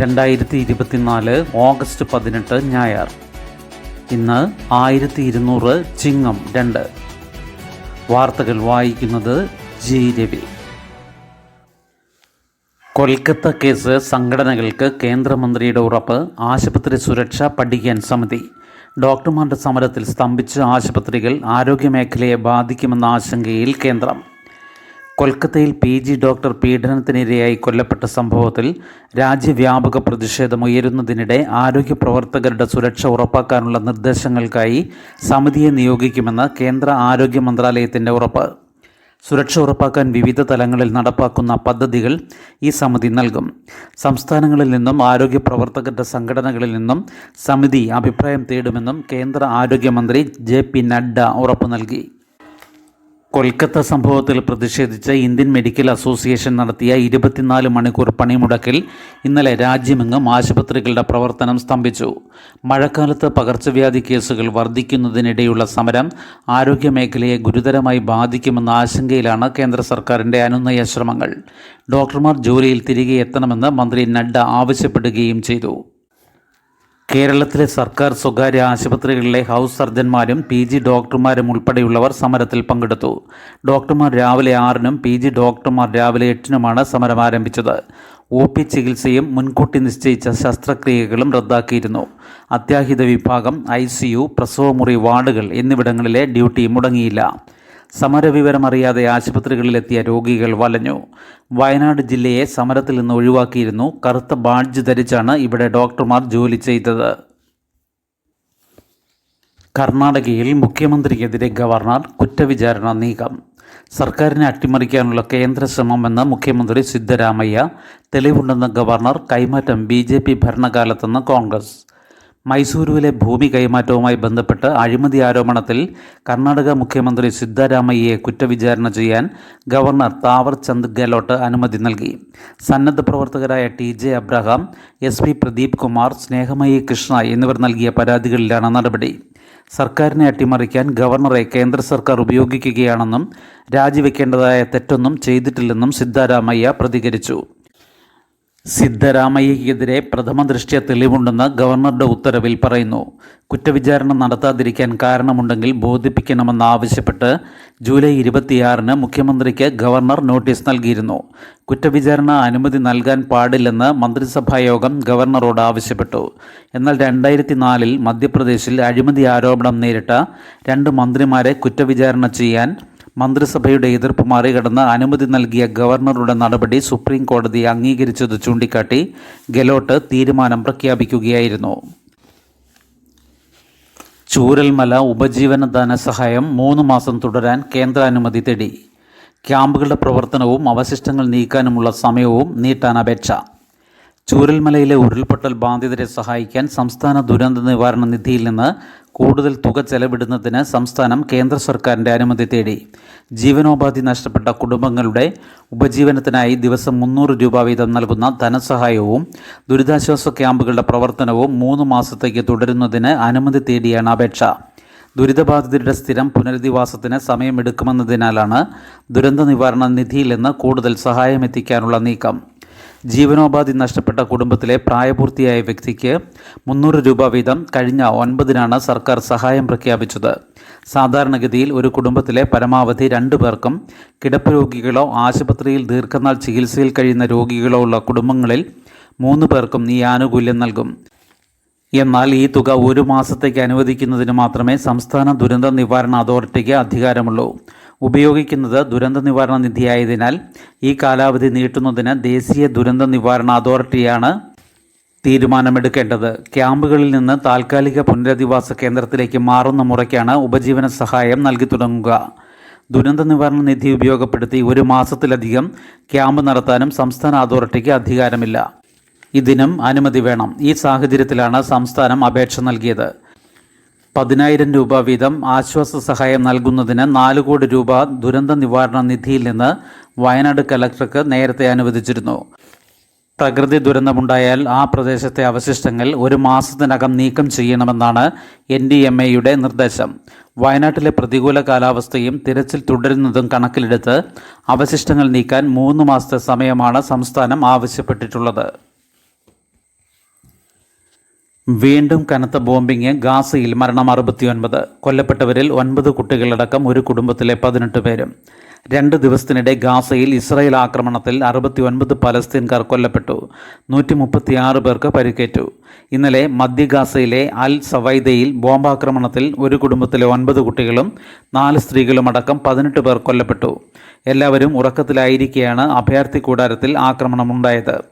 രണ്ടായിരത്തി ഇരുപത്തിനാല് ഓഗസ്റ്റ് പതിനെട്ട് ഞായർ. ഇന്ന് ആയിരത്തി ഇരുന്നൂറ് ചിങ്ങം രണ്ട്. വാർത്തകൾ വായിക്കുന്നത് ജി രവി. കൊൽക്കത്ത കേസ് സംഘടനകൾക്ക് കേന്ദ്രമന്ത്രിയുടെ ഉറപ്പ് ആശുപത്രി സുരക്ഷ പഠിക്കാൻ സമിതി. ഡോക്ടർമാരുടെ സമരത്തിൽ സ്തംഭിച്ച ആശുപത്രികൾ ആരോഗ്യമേഖലയെ ബാധിക്കുമെന്ന ആശങ്കയിൽ കേന്ദ്രം. കൊൽക്കത്തയിൽ പി ജി ഡോക്ടർ പീഡനത്തിനിരയായി കൊല്ലപ്പെട്ട സംഭവത്തിൽ രാജ്യവ്യാപക പ്രതിഷേധം ഉയരുന്നതിനിടെ ആരോഗ്യ പ്രവർത്തകരുടെ സുരക്ഷ ഉറപ്പാക്കാനുള്ള നിർദ്ദേശങ്ങൾക്കായി സമിതിയെ നിയോഗിക്കുമെന്ന് കേന്ദ്ര ആരോഗ്യ മന്ത്രാലയത്തിന്റെ ഉറപ്പ്. സുരക്ഷ ഉറപ്പാക്കാൻ വിവിധ തലങ്ങളിൽ നടപ്പാക്കുന്ന പദ്ധതികൾ ഈ സമിതി നൽകും. സംസ്ഥാനങ്ങളിൽ നിന്നും ആരോഗ്യ പ്രവർത്തകരുടെ സംഘടനകളിൽ നിന്നും സമിതി അഭിപ്രായം തേടുമെന്നും കേന്ദ്ര ആരോഗ്യമന്ത്രി ജെ പി നഡ്ഡ ഉറപ്പു നൽകി. കൊൽക്കത്ത സംഭവത്തിൽ പ്രതിഷേധിച്ച് ഇന്ത്യൻ മെഡിക്കൽ അസോസിയേഷൻ നടത്തിയ ഇരുപത്തിനാല് മണിക്കൂർ പണിമുടക്കിൽ ഇന്നലെ രാജ്യമെങ്ങും ആശുപത്രികളുടെ പ്രവർത്തനം സ്തംഭിച്ചു. മഴക്കാലത്ത് പകർച്ചവ്യാധി കേസുകൾ വർദ്ധിക്കുന്നതിനിടെയുള്ള സമരം ആരോഗ്യമേഖലയെ ഗുരുതരമായി ബാധിക്കുമെന്ന ആശങ്കയിലാണ് കേന്ദ്ര സർക്കാരിന്റെ അനുനയ ശ്രമങ്ങൾ. ഡോക്ടർമാർ ജോലിയിൽ തിരികെ എത്തണമെന്ന് മന്ത്രി നഡ്ഡ ആവശ്യപ്പെടുകയും ചെയ്തു. കേരളത്തിലെ സർക്കാർ സ്വകാര്യ ആശുപത്രികളിലെ ഹൗസ് സർജന്മാരും പി ജി ഡോക്ടർമാരും ഉൾപ്പെടെയുള്ളവർ സമരത്തിൽ പങ്കെടുത്തു. ഡോക്ടർമാർ രാവിലെ ആറിനും പി ജി ഡോക്ടർമാർ രാവിലെ എട്ടിനുമാണ് സമരം ആരംഭിച്ചത്. ഒ പി ചികിത്സയും മുൻകൂട്ടി നിശ്ചയിച്ച ശസ്ത്രക്രിയകളും റദ്ദാക്കിയിരുന്നു. അത്യാഹിത വിഭാഗം ഐ സി യു പ്രസവമുറി വാർഡുകൾ എന്നിവിടങ്ങളിലെ ഡ്യൂട്ടി മുടങ്ങിയില്ല. സമരവിവരമറിയാതെ ആശുപത്രികളിലെത്തിയ രോഗികൾ വലഞ്ഞു. വയനാട് ജില്ലയെ സമരത്തിൽ നിന്ന് ഒഴിവാക്കിയിരുന്നു. കറുത്ത ബാഡ്ജ് ധരിച്ചാണ് ഇവിടെ ഡോക്ടർമാർ ജോലി ചെയ്തത്. കർണാടകയിൽ മുഖ്യമന്ത്രിക്കെതിരെ ഗവർണർ കുറ്റവിചാരണ നീക്കം. സർക്കാരിനെ അട്ടിമറിക്കാനുള്ള കേന്ദ്ര ശ്രമമെന്ന് മുഖ്യമന്ത്രി സിദ്ധരാമയ്യ. തെളിവുണ്ടെന്ന ഗവർണർ കൈമാറ്റം ബി ജെ പി ഭരണകാലത്തെന്ന് കോൺഗ്രസ്. മൈസൂരുവിലെ ഭൂമി കൈമാറ്റവുമായി ബന്ധപ്പെട്ട് അഴിമതി ആരോപണത്തിൽ കർണാടക മുഖ്യമന്ത്രി സിദ്ധരാമയ്യയെ കുറ്റവിചാരണ ചെയ്യാൻ ഗവർണർ താവർചന്ദ് ഗെഹ്ലോട്ട് അനുമതി നൽകി. സന്നദ്ധ പ്രവർത്തകരായ T J Abraham S P Pradeep Kumar Snehamayi Krishna എന്നിവർ നൽകിയ പരാതികളിലാണ് നടപടി. സർക്കാരിനെ അട്ടിമറിക്കാൻ ഗവർണറെ കേന്ദ്ര സർക്കാർ ഉപയോഗിക്കുകയാണെന്നും രാജിവെക്കേണ്ടതായ തെറ്റൊന്നും ചെയ്തിട്ടില്ലെന്നും സിദ്ധരാമയ്യ പ്രതികരിച്ചു. സിദ്ധരാമയ്യക്കെതിരെ പ്രഥമ ദൃഷ്ട്യ തെളിവുണ്ടെന്ന് ഗവർണറുടെ ഉത്തരവിൽ പറയുന്നു. കുറ്റവിചാരണ നടത്താതിരിക്കാൻ കാരണമുണ്ടെങ്കിൽ ബോധിപ്പിക്കണമെന്നാവശ്യപ്പെട്ട് ജൂലൈ ഇരുപത്തിയാറിന് മുഖ്യമന്ത്രിക്ക് ഗവർണർ നോട്ടീസ് നൽകിയിരുന്നു. കുറ്റവിചാരണ അനുമതി നൽകാൻ പാടില്ലെന്ന് മന്ത്രിസഭായോഗം ഗവർണറോട് ആവശ്യപ്പെട്ടു. എന്നാൽ രണ്ടായിരത്തി നാലിൽ മധ്യപ്രദേശിൽ അഴിമതി ആരോപണം നേരിട്ട രണ്ട് മന്ത്രിമാരെ കുറ്റവിചാരണ ചെയ്യാൻ മന്ത്രിസഭയുടെ എതിർപ്പ് മറികടന്ന് അനുമതി നൽകിയ ഗവർണറുടെ നടപടി സുപ്രീം കോടതി അംഗീകരിച്ചത് ചൂണ്ടിക്കാട്ടി ഗെലോട്ട് തീരുമാനം പ്രഖ്യാപിക്കുകയായിരുന്നു. ചൂരൽമല ഉപജീവന ധനസഹായം മൂന്ന് മാസം തുടരാൻ കേന്ദ്രാനുമതി തേടി. ക്യാമ്പുകളുടെ പ്രവർത്തനവും അവശിഷ്ടങ്ങൾ നീക്കാനുമുള്ള സമയവും നീട്ടാൻ അപേക്ഷ. ചൂരൽമലയിലെ ഉരുൾപൊട്ടൽ ബാധിതരെ സഹായിക്കാൻ സംസ്ഥാന ദുരന്ത നിവാരണ നിധിയിൽ നിന്ന് കൂടുതൽ തുക ചെലവിടുന്നതിന് സംസ്ഥാനം കേന്ദ്ര സർക്കാരിന്റെ അനുമതി തേടി. ജീവനോപാധി നഷ്ടപ്പെട്ട കുടുംബങ്ങളുടെ ഉപജീവനത്തിനായി ദിവസം മുന്നൂറ് രൂപ വീതം നൽകുന്ന ധനസഹായവും ദുരിതാശ്വാസ ക്യാമ്പുകളുടെ പ്രവർത്തനവും മൂന്ന് മാസത്തേക്ക് തുടരുന്നതിന് അനുമതി തേടിയാണ് അപേക്ഷ. ദുരിതബാധിതരുടെ സ്ഥിരം പുനരധിവാസത്തിന് സമയമെടുക്കുമെന്നതിനാലാണ് ദുരന്ത നിവാരണ നിധിയിൽ നിന്ന് കൂടുതൽ സഹായം എത്തിക്കാനുള്ള നീക്കം. ജീവനോപാധി നഷ്ടപ്പെട്ട കുടുംബത്തിലെ പ്രായപൂർത്തിയായ വ്യക്തിക്ക് മുന്നൂറ് രൂപ വീതം കഴിഞ്ഞ ഒൻപതിനാണ് സർക്കാർ സഹായം പ്രഖ്യാപിച്ചത്. സാധാരണഗതിയിൽ ഒരു കുടുംബത്തിലെ പരമാവധി രണ്ടു പേർക്കും കിടപ്പ് രോഗികളോ ആശുപത്രിയിൽ ദീർഘനാൾ ചികിത്സയിൽ കഴിയുന്ന രോഗികളോ ഉള്ള കുടുംബങ്ങളിൽ മൂന്ന് പേർക്കും ഈ ആനുകൂല്യം നൽകും. എന്നാൽ ഈ തുക ഒരു മാസത്തേക്ക് അനുവദിക്കുന്നതിന് മാത്രമേ സംസ്ഥാന ദുരന്ത നിവാരണ അതോറിറ്റിക്ക് അധികാരമുള്ളൂ. ഉപയോഗിക്കുന്നത് ദുരന്ത നിവാരണ നിധിയായതിനാൽ ഈ കാലാവധി നീട്ടുന്നതിന് ദേശീയ ദുരന്ത നിവാരണ അതോറിറ്റിയാണ് തീരുമാനമെടുക്കേണ്ടത്. ക്യാമ്പുകളിൽ നിന്ന് താൽക്കാലിക പുനരധിവാസ കേന്ദ്രത്തിലേക്ക് മാറുന്ന മുറയ്ക്കാണ് ഉപജീവന സഹായം നൽകി തുടങ്ങുക. ദുരന്ത നിവാരണ നിധി ഉപയോഗപ്പെടുത്തി ഒരു മാസത്തിലധികം ക്യാമ്പ് നടത്താനും സംസ്ഥാന അതോറിറ്റിക്ക് അധികാരമില്ല. ഇതിനും അനുമതി വേണം. ഈ സാഹചര്യത്തിലാണ് സംസ്ഥാനം അപേക്ഷ നൽകിയത്. പതിനായിരം രൂപ വീതം ആശ്വാസ സഹായം നൽകുന്നതിന് നാല് കോടി രൂപ ദുരന്ത നിവാരണ നിധിയിൽ നിന്ന് വയനാട് കലക്ടർക്ക് നേരത്തെ അനുവദിച്ചിരുന്നു. പ്രകൃതി ദുരന്തമുണ്ടായാൽ ആ പ്രദേശത്തെ അവശിഷ്ടങ്ങൾ ഒരു മാസത്തിനകം നീക്കം ചെയ്യണമെന്നാണ് എൻ ഡി എം എയുടെ നിർദ്ദേശം. വയനാട്ടിലെ പ്രതികൂല കാലാവസ്ഥയും തിരച്ചിൽ തുടരുന്നതും കണക്കിലെടുത്ത് അവശിഷ്ടങ്ങൾ നീക്കാൻ മൂന്ന് മാസത്തെ സമയമാണ് സംസ്ഥാനം ആവശ്യപ്പെട്ടിട്ടുള്ളത്. വീണ്ടും കനത്ത ബോംബിംഗ് ഗാസയിൽ മരണം അറുപത്തിയൊൻപത്. കൊല്ലപ്പെട്ടവരിൽ ഒൻപത് കുട്ടികളടക്കം ഒരു കുടുംബത്തിലെ പതിനെട്ട് പേരും. രണ്ട് ദിവസത്തിനിടെ ഗാസയിൽ ഇസ്രായേൽ ആക്രമണത്തിൽ അറുപത്തിയൊൻപത് പലസ്തീൻകാർ കൊല്ലപ്പെട്ടു. നൂറ്റി മുപ്പത്തിയാറ് പേർക്ക് പരിക്കേറ്റു. ഇന്നലെ മധ്യ ഗാസയിലെ അൽ സവൈദയിൽ ബോംബാക്രമണത്തിൽ ഒരു കുടുംബത്തിലെ ഒൻപത് കുട്ടികളും നാല് സ്ത്രീകളും അടക്കം പതിനെട്ട് പേർ കൊല്ലപ്പെട്ടു. എല്ലാവരും ഉറക്കത്തിലായിരിക്കെയാണ് അഭയാർത്ഥി കൂടാരത്തിൽ ആക്രമണമുണ്ടായത്.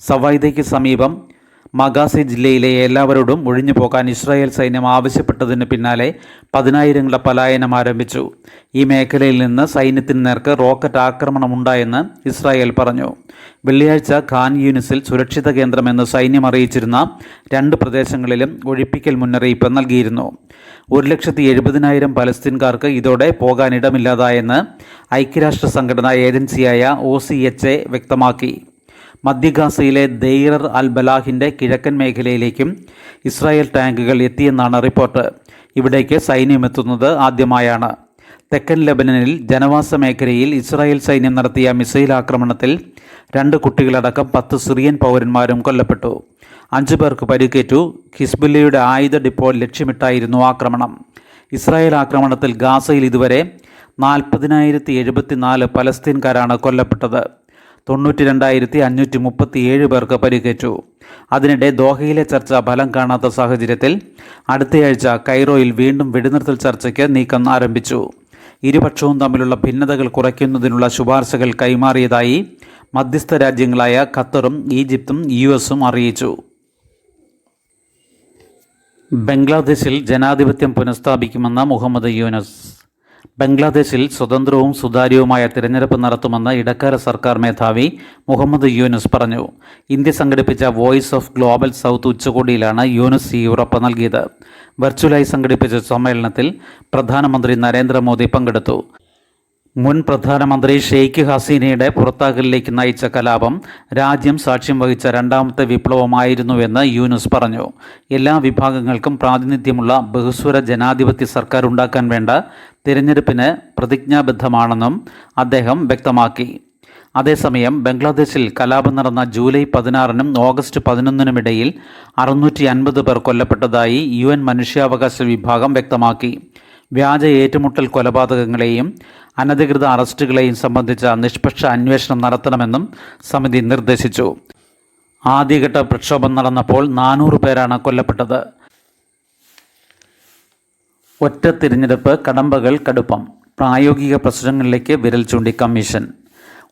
സവൈദയ്ക്ക് സമീപം മഗാസി ജില്ലയിലെ എല്ലാവരോടും ഒഴിഞ്ഞു പോകാൻ ഇസ്രായേൽ സൈന്യം ആവശ്യപ്പെട്ടതിന് പിന്നാലെ പതിനായിരങ്ങളുടെ പലായനം ആരംഭിച്ചു. ഈ മേഖലയിൽ നിന്ന് സൈന്യത്തിന് നേർക്ക് റോക്കറ്റ് ആക്രമണമുണ്ടായെന്ന് ഇസ്രായേൽ പറഞ്ഞു. വെള്ളിയാഴ്ച ഖാൻ യൂനിസിൽ സുരക്ഷിത കേന്ദ്രമെന്ന് സൈന്യം അറിയിച്ചിരുന്ന രണ്ട് പ്രദേശങ്ങളിലും ഒഴിപ്പിക്കൽ മുന്നറിയിപ്പ് നൽകിയിരുന്നു. ഒരു ലക്ഷത്തി എഴുപതിനായിരം പലസ്തീൻകാർക്ക് ഇതോടെ പോകാനിടമില്ലാതായെന്ന് ഐക്യരാഷ്ട്ര സംഘടനാ ഏജൻസിയായ ഒ സി എച്ച് എ വ്യക്തമാക്കി. മധ്യഗാസയിലെ ദെയ്റർ അൽ ബലാഹിന്റെ കിഴക്കൻ മേഖലയിലേക്കും ഇസ്രായേൽ ടാങ്കുകൾ എത്തിയെന്നാണ് റിപ്പോർട്ട്. ഇവിടേക്ക് സൈന്യം എത്തുന്നത് ആദ്യമായാണ്. തെക്കൻ ലെബനനിൽ ജനവാസ മേഖലയിൽ ഇസ്രായേൽ സൈന്യം നടത്തിയ മിസൈൽ ആക്രമണത്തിൽ രണ്ട് കുട്ടികളടക്കം പത്ത് സിറിയൻ പൗരന്മാരും കൊല്ലപ്പെട്ടു. അഞ്ചു പേർക്ക് പരിക്കേറ്റു. ഹിസ്ബുല്ലയുടെ ആയുധ ഡിപ്പോ ലക്ഷ്യമിട്ടായിരുന്നു ആക്രമണം. ഇസ്രായേൽ ആക്രമണത്തിൽ ഗാസയിൽ ഇതുവരെ നാൽപ്പതിനായിരത്തി എഴുപത്തിനാല് പലസ്തീൻകാരാണ് കൊല്ലപ്പെട്ടത്. തൊണ്ണൂറ്റി രണ്ടായിരത്തി അഞ്ഞൂറ്റി മുപ്പത്തി ഏഴ് പേർക്ക് പരിക്കേറ്റു. അതിനിടെ ദോഹയിലെ ചർച്ച ഫലം കാണാത്ത സാഹചര്യത്തിൽ അടുത്തയാഴ്ച കൈറോയിൽ വീണ്ടും വെടിനിർത്തൽ ചർച്ചയ്ക്ക് നീക്കം ആരംഭിച്ചു. ഇരുപക്ഷവും തമ്മിലുള്ള ഭിന്നതകൾ കുറയ്ക്കുന്നതിനുള്ള ശുപാർശകൾ കൈമാറിയതായി മധ്യസ്ഥ രാജ്യങ്ങളായ ഖത്തറും ഈജിപ്തും യു എസും അറിയിച്ചു. ബംഗ്ലാദേശിൽ ജനാധിപത്യം പുനഃസ്ഥാപിക്കുമെന്ന മുഹമ്മദ് യൂനസ് ബംഗ്ലാദേശിൽ സ്വതന്ത്രവും സുതാര്യവുമായ തിരഞ്ഞെടുപ്പ് നടത്തുമെന്ന് ഇടക്കാല സർക്കാർ മേധാവി മുഹമ്മദ് യൂനുസ് പറഞ്ഞു. ഇന്ത്യ സംഘടിപ്പിച്ച വോയിസ് ഓഫ് ഗ്ലോബൽ സൗത്ത് ഉച്ചകോടിയിലാണ് യൂനുസ് ഈ ഉറപ്പ് നൽകിയത്. വെർച്വലായി സംഘടിപ്പിച്ച സമ്മേളനത്തിൽ പ്രധാനമന്ത്രി നരേന്ദ്രമോദി പങ്കെടുത്തു. മുൻ പ്രധാനമന്ത്രി ഷെയ്ഖ് ഹസീനയുടെ പുറത്താക്കലിലേക്ക് നയിച്ച കലാപം രാജ്യം സാക്ഷ്യം വഹിച്ച രണ്ടാമത്തെ വിപ്ലവമായിരുന്നുവെന്ന് യൂനുസ് പറഞ്ഞു. എല്ലാ വിഭാഗങ്ങൾക്കും പ്രാതിനിധ്യമുള്ള ബഹുസ്വര ജനാധിപത്യ സർക്കാർ ഉണ്ടാക്കാൻ വേണ്ട തിരഞ്ഞെടുപ്പിന് പ്രതിജ്ഞാബദ്ധമാണെന്നും അദ്ദേഹം വ്യക്തമാക്കി. അതേസമയം ബംഗ്ലാദേശിൽ കലാപം നടന്ന ജൂലൈ പതിനാറിനും ഓഗസ്റ്റ് പതിനൊന്നിനുമിടയിൽ അറുന്നൂറ്റി അൻപത് പേർ കൊല്ലപ്പെട്ടതായി യു എൻ മനുഷ്യാവകാശ വിഭാഗം വ്യക്തമാക്കി. വ്യാജ ഏറ്റുമുട്ടൽ കൊലപാതകങ്ങളെയും അനധികൃത അറസ്റ്റുകളെയും സംബന്ധിച്ച നിഷ്പക്ഷ അന്വേഷണം നടത്തണമെന്നും സമിതി നിർദ്ദേശിച്ചു. ആദ്യഘട്ട പ്രക്ഷോഭം നടന്നപ്പോൾ നാനൂറ് പേരാണ് കൊല്ലപ്പെട്ടത്. ഒറ്റ തിരഞ്ഞെടുപ്പ് കടമ്പകൾ കടുപ്പം. പ്രായോഗിക പ്രശ്നങ്ങളിലേക്ക് വിരൽ ചൂണ്ടി കമ്മീഷൻ.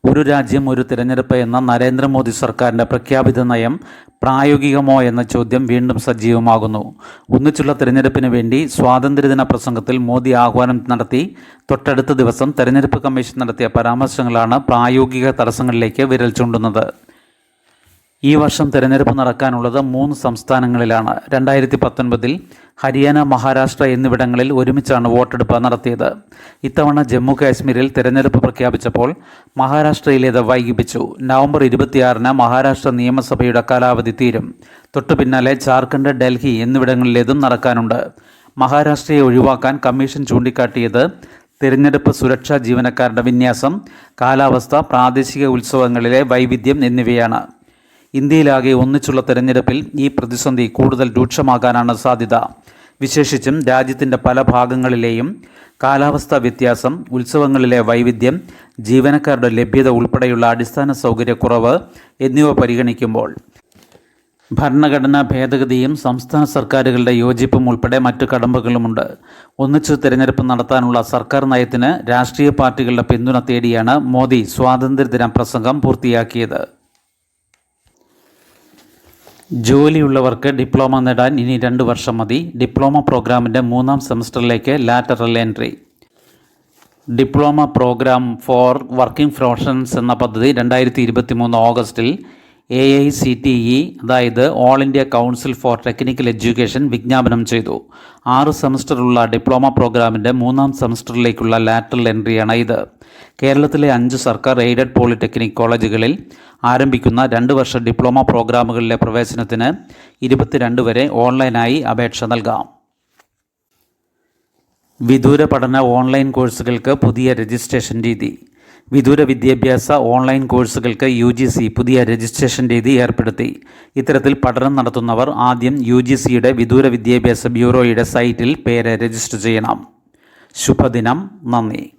ഒരു രാജ്യം ഒരു തിരഞ്ഞെടുപ്പ് എന്ന നരേന്ദ്രമോദി സർക്കാരിന്റെ പ്രഖ്യാപിത നയം പ്രായോഗികമോ എന്ന ചോദ്യം വീണ്ടും സജീവമാകുന്നു. ഒന്നിച്ചുള്ള തിരഞ്ഞെടുപ്പിന് വേണ്ടി സ്വാതന്ത്ര്യദിന പ്രസംഗത്തിൽ മോദി ആഹ്വാനം നടത്തി തൊട്ടടുത്ത ദിവസം തെരഞ്ഞെടുപ്പ് കമ്മീഷൻ നടത്തിയ പരാമർശങ്ങളാണ് പ്രായോഗിക തടസ്സങ്ങളിലേക്ക് വിരൽ ചൂണ്ടുന്നത്. ഈ വർഷം തിരഞ്ഞെടുപ്പ് നടക്കാനുള്ളത് മൂന്ന് സംസ്ഥാനങ്ങളിലാണ്. രണ്ടായിരത്തി പത്തൊൻപതിൽ ഹരിയാന മഹാരാഷ്ട്ര എന്നിവിടങ്ങളിൽ ഒരുമിച്ചാണ് വോട്ടെടുപ്പ് നടത്തിയത്. ഇത്തവണ ജമ്മു കാശ്മീരിൽ തിരഞ്ഞെടുപ്പ് പ്രഖ്യാപിച്ചപ്പോൾ മഹാരാഷ്ട്രയിലേത് വൈകിപ്പിച്ചു. നവംബർ ഇരുപത്തിയാറിന് മഹാരാഷ്ട്ര നിയമസഭയുടെ കാലാവധി തീരും. തൊട്ടു പിന്നാലെ ജാർഖണ്ഡ് ഡൽഹി എന്നിവിടങ്ങളിലേതും നടക്കാനുണ്ട്. മഹാരാഷ്ട്രയെ ഒഴിവാക്കാൻ കമ്മീഷൻ ചൂണ്ടിക്കാട്ടിയത് തിരഞ്ഞെടുപ്പ് സുരക്ഷാ ജീവനക്കാരുടെ വിന്യാസം കാലാവസ്ഥ പ്രാദേശിക ഉത്സവങ്ങളിലെ വൈവിധ്യം എന്നിവയാണ്. ഇന്ത്യയിലാകെ ഒന്നിച്ചുള്ള തെരഞ്ഞെടുപ്പിൽ ഈ പ്രതിസന്ധി കൂടുതൽ രൂക്ഷമാകാനാണ് സാധ്യത. വിശേഷിച്ചും രാജ്യത്തിന്റെ പല ഭാഗങ്ങളിലെയും കാലാവസ്ഥാ വ്യത്യാസം ഉത്സവങ്ങളിലെ വൈവിധ്യം ജീവനക്കാരുടെ ലഭ്യത ഉൾപ്പെടെയുള്ള അടിസ്ഥാന സൗകര്യക്കുറവ് എന്നിവ പരിഗണിക്കുമ്പോൾ ഭരണഘടനാ ഭേദഗതിയും സംസ്ഥാന സർക്കാരുകളുടെ യോജിപ്പും ഉൾപ്പെടെ മറ്റു കടമ്പകളുമുണ്ട്. ഒന്നിച്ചു തിരഞ്ഞെടുപ്പ് നടത്താനുള്ള സർക്കാർ നയത്തിന് രാഷ്ട്രീയ പാർട്ടികളുടെ പിന്തുണ തേടിയാണ് മോദി സ്വാതന്ത്ര്യദിന പ്രസംഗം പൂർത്തിയാക്കിയത്. ജോലിയുള്ളവർക്ക് ഡിപ്ലോമ നേടാൻ ഇനി രണ്ട് വർഷം മതി. ഡിപ്ലോമ പ്രോഗ്രാമിന്റെ മൂന്നാം സെമസ്റ്ററിലേക്ക് lateral entry. Diploma program for working professions എന്ന പദ്ധതി രണ്ടായിരത്തി ഇരുപത്തി മൂന്ന് ഓഗസ്റ്റിൽ A I C T E അതായത് all India council for technical education വിജ്ഞാപനം ചെയ്തു. ആറ് സെമസ്റ്ററുള്ള ഡിപ്ലോമ പ്രോഗ്രാമിന്റെ മൂന്നാം സെമസ്റ്ററിലേക്കുള്ള ലാറ്ററൽ എൻട്രിയാണ് ഇത് കേരളത്തിലെ അഞ്ച് സർക്കാർ എയ്ഡഡ് പോളിടെക്നിക് കോളേജുകളിൽ ആരംഭിക്കുന്ന രണ്ട് വർഷ ഡിപ്ലോമ പ്രോഗ്രാമുകളിലെ പ്രവേശനത്തിന് ഇരുപത്തിരണ്ട് വരെ ഓൺലൈനായി അപേക്ഷ നൽകാം. വിദൂര പഠന ഓൺലൈൻ കോഴ്സുകൾക്ക് പുതിയ രജിസ്ട്രേഷൻ രീതി. വിദൂര വിദ്യാഭ്യാസ ഓൺലൈൻ കോഴ്സുകൾക്ക് യു ജി സി പുതിയ രജിസ്ട്രേഷൻ രീതി ഏർപ്പെടുത്തി. ഇത്തരത്തിൽ പഠനം നടത്തുന്നവർ ആദ്യം യു ജി സിയുടെ വിദൂര വിദ്യാഭ്യാസ ബ്യൂറോയുടെ സൈറ്റിൽ പേര് രജിസ്റ്റർ ചെയ്യണം. ശുഭദിനം. നന്ദി.